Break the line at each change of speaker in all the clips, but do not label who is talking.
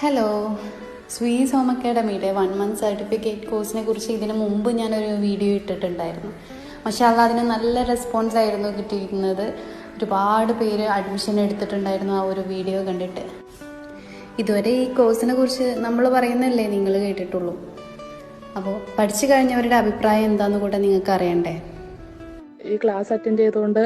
Hello Swiss home അക്കാഡമിയുടെ one month certificate കോഴ്സിനെ കുറിച്ച് ഇതിന് മുമ്പ് ഞാനൊരു വീഡിയോ ഇട്ടിട്ടുണ്ടായിരുന്നു. പക്ഷേ അത് അതിന് നല്ല റെസ്പോൺസ് ആയിരുന്നു കിട്ടിയിരുന്നത്. ഒരുപാട് പേര് അഡ്മിഷൻ എടുത്തിട്ടുണ്ടായിരുന്നു ആ ഒരു വീഡിയോ കണ്ടിട്ട്. ഇതുവരെ ഈ കോഴ്സിനെ കുറിച്ച് നമ്മൾ പറയുന്നല്ലേ നിങ്ങൾ കേട്ടിട്ടുള്ളൂ. അപ്പോൾ പഠിച്ചു കഴിഞ്ഞവരുടെ അഭിപ്രായം എന്താണെന്ന് കൂടെ നിങ്ങൾക്ക് അറിയണ്ടേ?
ഈ ക്ലാസ് അറ്റൻഡ് ചെയ്തുകൊണ്ട്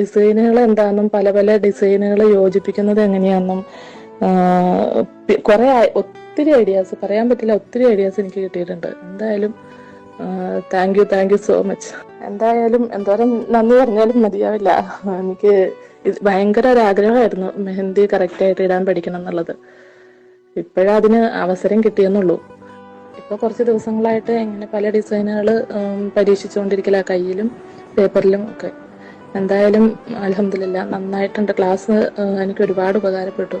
ഡിസൈനുകൾ എന്താണെന്നും പല പല ഡിസൈനുകൾ യോജിപ്പിക്കുന്നത് എങ്ങനെയാണെന്നും കുറെ ഒത്തിരി ഐഡിയാസ് പറയാൻ പറ്റില്ല ഒത്തിരി ഐഡിയാസ് എനിക്ക് കിട്ടിയിട്ടുണ്ട്. എന്തായാലും thank you thank you so much എന്തായാലും എന്തോരം നന്ദി പറഞ്ഞാലും മതിയാവില്ല. എനിക്ക് ഇത് ഭയങ്കര ഒരു ആഗ്രഹമായിരുന്നു മെഹന്തി കറക്റ്റായിട്ട് ഇടാൻ പഠിക്കണം എന്നുള്ളത്. ഇപ്പോഴാ അതിന് അവസരം കിട്ടിയെന്നുള്ളൂ. ഇപ്പൊ കുറച്ച് ദിവസങ്ങളായിട്ട് ഇങ്ങനെ പല ഡിസൈനുകൾ പരീക്ഷിച്ചുകൊണ്ടിരിക്കല കയ്യിലും പേപ്പറിലും ഒക്കെ. എന്തായാലും അലഹമില്ല നന്നായിട്ടുണ്ട്. ക്ലാസ് എനിക്ക് ഒരുപാട് ഉപകാരപ്പെട്ടു.